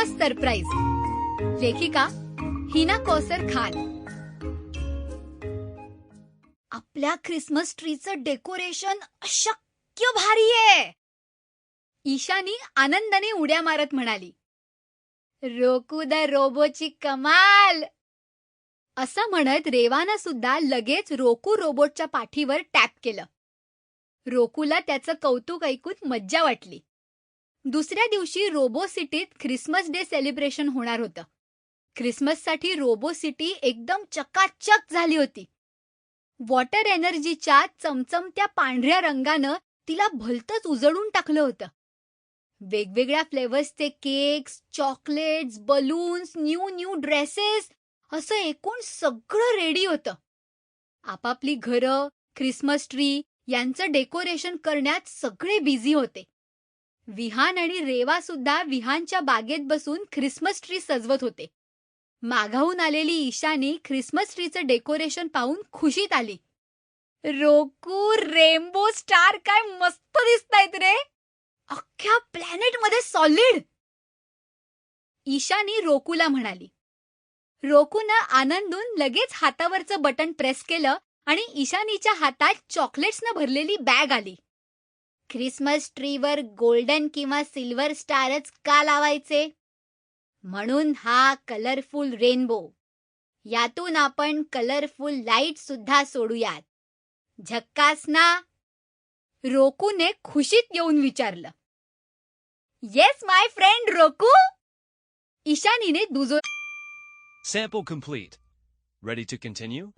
Surprise लेखिका हिना कौसर खान. आपल्या Christmas ट्रीचं decoration अशक्य भारी आहे. ईशानी आनंदाने उड्या मारत म्हणाली. रोकू द रोबोची कमाल. असं म्हणत रेवानं सुद्धा लगेच रोकू रोबोटच्या पाठीवर टॅप केलं. रोकूला त्याचं कौतुक ऐकून मज्जा वाटली. दुसऱ्या दिवशी रोबो सिटीत ख्रिसमस डे सेलिब्रेशन होणार होतं. ख्रिसमससाठी रोबो सिटी एकदम चकाचक झाली होती. वॉटर एनर्जीच्या चमचमत्या पांढऱ्या रंगानं तिला भलतंच उजळून टाकलं होतं. वेगवेगळ्या फ्लेवर्सचे cakes chocolates balloons new new dresses असं एकूण सगळं रेडी होतं. आपापली घरं ख्रिसमस ट्री यांचं डेकोरेशन करण्यात सगळे बिझी होते. विहान आणि रेवा सुद्धा विहानच्या बागेत बसून ख्रिसमस ट्री सजवत होते. मागाहून आलेली ईशानी ख्रिसमस ट्रीचं डेकोरेशन पाहून खुशीत आली. रोकू रेनबो स्टार काय मस्त दिसतायत रे! अख्ख्या प्लॅनेटमध्ये सॉलिड! ईशानी रोकूला म्हणाली. रोकूनं आनंदून लगेच हातावरचं बटन प्रेस केलं आणि ईशानीच्या हातात चॉकलेट्सनं भरलेली बॅग आली. ख्रिसमस ट्रीवर गोल्डन किंवा सिल्वर स्टारच का लावायचे? म्हणून हा कलरफुल रेनबो. यातून आपण कलरफुल लाइट सुद्धा सोडूयात. झक्कास ना. रोकूने खुशीत येऊन विचारलं. Yes my friend Roku? ईशानीने दुजो sample complete ready to continue